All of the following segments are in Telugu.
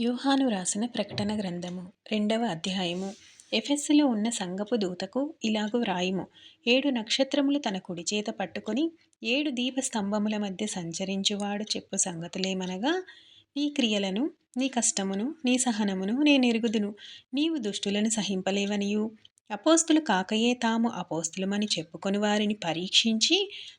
యూహాను రాసిన ప్రకటన గ్రంథము రెండవ అధ్యాయము. ఎఫెస్సులో ఉన్న సంగపు దూతకు ఇలాగు వ్రాయుము. ఏడు నక్షత్రములు తన కుడి చేత పట్టుకొని ఏడు దీప స్తంభముల మధ్య సంచరించువాడు చెప్పు సంగతులేమనగా నీ క్రియలను నీ కష్టమును నీ సహనమును నేను ఎరుగుదును. నీవు దుష్టులను సహింపలేవనియు. అపోస్తులు కాకయే తాము అపోస్తులమని చెప్పుకొని వారిని పరీక్షించి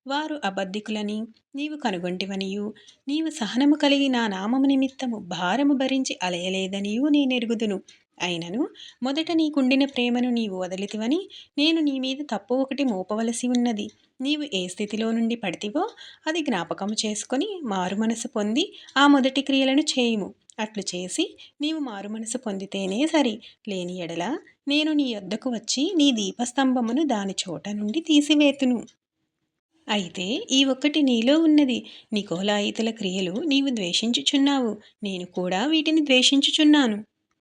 వారు అబద్ధికులని నీవు కనుగొంటివనియు. నీవు సహనము కలిగి నా నామము నిమిత్తము భారము భరించి అలయలేదనియు నేనెరుగుదును. అయినను మొదట నీకుండిన ప్రేమను నీవు వదలితివని నేను నీ మీద తప్పు ఒకటి మోపవలసి ఉన్నది. నీవు ఏ స్థితిలో నుండి పడితివో అది జ్ఞాపకము చేసుకొని మారు మనసు పొంది ఆ మొదటి క్రియలను చేయుము. అట్లు చేసి నీవు మారు మనసు పొందితేనే సరి. లేని ఎడల నేను నీ వద్దకు వచ్చి నీ దీపస్తంభమును దాని చోట నుండి తీసివేతును. అయితే ఈ ఒక్కటి నీలో ఉన్నది. నికోలాయితుల క్రియలు నీవు ద్వేషించుచున్నావు. నేను కూడా వీటిని ద్వేషించుచున్నాను.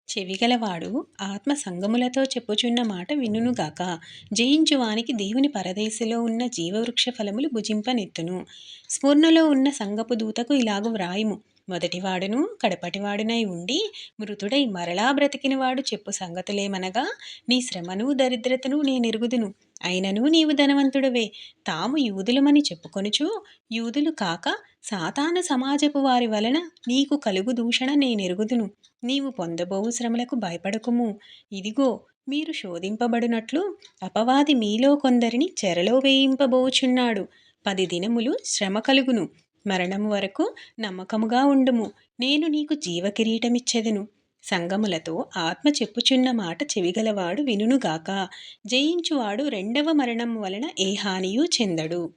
చెవిగలవాడు ఆత్మ సంగములతో చెప్పుచున్న మాట వినునుగాక జయించువానికి దేవుని పరదేశిలో ఉన్న జీవవృక్ష ఫలములు భుజింపనెత్తును స్ఫూర్ణలో ఉన్న సంగపు దూతకు ఇలాగు వ్రాయుము. మొదటివాడును కడపటివాడునై ఉండి మృతుడై మరలా బ్రతికినవాడు చెప్పు సంగతులేమనగా నీ శ్రమను దరిద్రతను నేనెరుగుదును అయినను నీవు ధనవంతుడవే. తాము యూదులమని చెప్పుకొనుచు యూదులు కాక సాతాన సమాజపు వారి వలన నీకు కలుగు దూషణ నేనెరుగుదును నీవు పొందబోవు శ్రమలకు భయపడకుము. ఇదిగో మీరు శోధింపబడినట్లు అపవాది మీలో కొందరిని చెరలో వేయింపబోచున్నాడు. పది దినములు శ్రమ కలుగును. మరణము వరకు నమ్మకముగా ఉండుము. నేను నీకు జీవకిరీటమిచ్చెదను. సంగములతో ఆత్మ చెప్పుచున్న మాట చెవిగలవాడు వినునుగాక. జయించువాడు రెండవ మరణం వలన ఏ హానియూ చెందడు.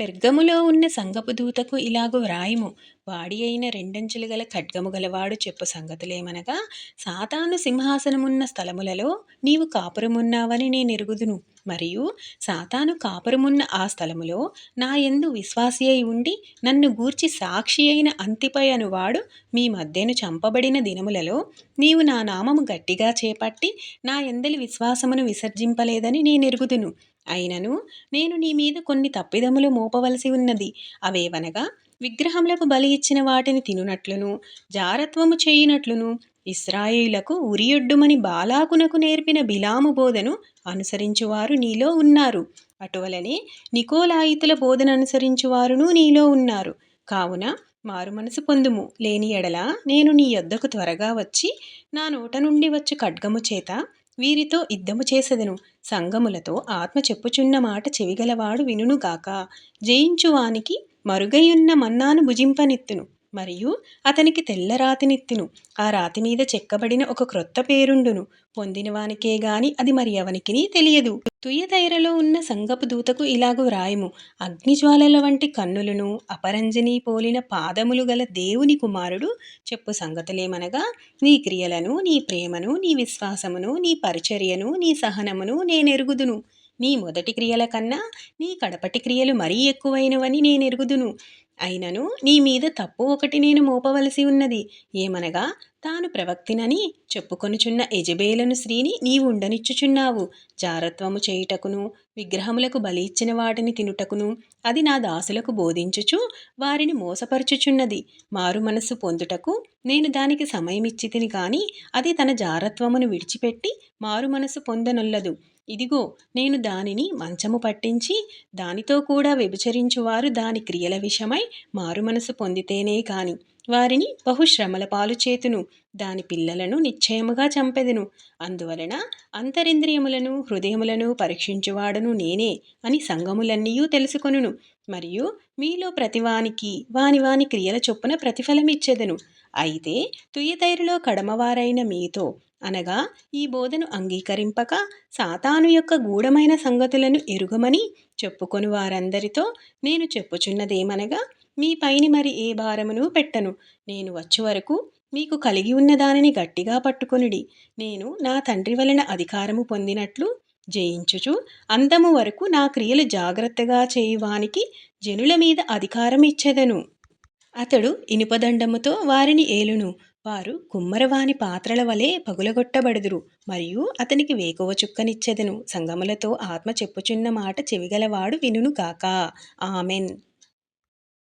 పెర్గములో ఉన్న సంగపు దూతకు ఇలాగు వ్రాయము. వాడి అయిన రెండంచులు గల ఖడ్గము గలవాడు చెప్పు సంగతులేమనగా సాతాను సింహాసనమున్న స్థలములలో నీవు కాపురమున్నావని నేను ఎరుగుదును. మరియు సాతాను కాపురమున్న ఆ స్థలములో నా ఎందు విశ్వాసి అయి ఉండి నన్ను గూర్చి సాక్షి అయిన అంతిపై అనువాడు మీ మధ్యను చంపబడిన దినములలో నీవు నా నామము గట్టిగా చేపట్టి నా ఎందలి విశ్వాసమును విసర్జింపలేదని నేను ఎరుగుదును. అయినను నేను నీ మీద కొన్ని తప్పిదములు మోపవలసి ఉన్నది. అవేవనగా విగ్రహములకు బలి ఇచ్చిన వాటిని తినునట్లును జారత్వము చేయునట్లును ఇస్రాయిలకు ఉరియొడ్డుమని బాలాకునకు నేర్పిన బిలాము బోధను అనుసరించువారు నీలో ఉన్నారు. అటువలనే నికోలాయితుల బోధన అనుసరించువారును నీలో ఉన్నారు. కావున మారు మనసు పొందుము. లేని ఎడల నేను నీ యొద్దకు త్వరగా వచ్చి నా నోట నుండి వచ్చు ఖడ్గము చేత వీరితో యుద్ధము చేసెదను. సంగములతో ఆత్మ చెప్పుచున్న మాట చెవిగలవాడు వినుగాక జయించువానికి మరుగయున్న మన్నాను భుజింపనెత్తును. మరియు అతనికి తెల్ల రాతినిత్తును. ఆ రాతి మీద చెక్కబడిన ఒక క్రొత్త పేరుండును. పొందినవానికే గాని అది మరి అవనికిని తెలియదు. తుయ్యదైరలో ఉన్న సంగపు దూతకు ఇలాగు వ్రాయము. అగ్నిజ్వాలల వంటి కన్నులను అపరంజని పోలిన పాదములు గల దేవుని కుమారుడు చెప్పు సంగతులేమనగా నీ క్రియలను నీ ప్రేమను నీ విశ్వాసమును నీ పరిచర్యను నీ సహనమును నేనెరుగుదును. నీ మొదటి క్రియల కన్నా నీ కడపటి క్రియలు మరీ ఎక్కువైనవని నేనెరుగుదును. అయినను నీ మీద తప్పు ఒకటి నేను మోపవలసి ఉన్నది. ఏమనగా తాను ప్రవక్తినని చెప్పుకొనుచున్న ఎజబేలను స్త్రీని నీవు ఉండనిచ్చుచున్నావు జారత్వము చేయుటకును విగ్రహములకు బలి ఇచ్చిన వాటిని తినుటకును అది నా దాసులకు బోధించుచు వారిని మోసపరుచుచున్నది. మారు మనస్సు పొందుటకు నేను దానికి సమయమిచ్చితిని కాని అది తన జారత్వమును విడిచిపెట్టి మారు మనస్సు పొందనొల్లదు. ఇదిగో నేను దానిని మంచము పట్టించి దానితో కూడా వ్యభిచరించువారు దాని క్రియల విషయమై మారు మనసు పొందితేనే కాని వారిని బహుశ్రమల పాలు చేతును దాని పిల్లలను నిశ్చయముగా చంపెదను. అందువలన అంతరింద్రియములను హృదయములను పరీక్షించువాడను నేనే అని సంగములన్నీ తెలుసుకొనును. మరియు మీలో ప్రతివానికి వాని వాని క్రియల చొప్పున ప్రతిఫలమిచ్చెదను. అయితే తుయ్యతైరులో కడమవారైన మీతో అనగా ఈ బోధను అంగీకరింపక సాతాను యొక్క గూఢమైన సంగతులను ఎరుగమని చెప్పుకొని వారందరితో నేను చెప్పుచున్నదేమనగా మీ పైని మరి ఏ భారమును పెట్టను. నేను వచ్చే వరకు మీకు కలిగి ఉన్న దానిని గట్టిగా పట్టుకొనిడి. నేను నా తండ్రి వలన అధికారము పొందినట్లు జయించుచు అంతము వరకు నా క్రియలు జాగ్రత్తగా చేయువానికి జనుల మీద అధికారం ఇచ్చెదను. అతడు ఇనుపదండముతో వారిని ఏలును. వారు కుమ్మరవాని పాత్రల వలె పగులగొట్టబడుదురు. మరియు అతనికి వేకువ చుక్కనిచ్చెదను. సంగములతో ఆత్మ చెప్పుచున్న మాట చెవిగలవాడు వినును కాక ఆమెన్.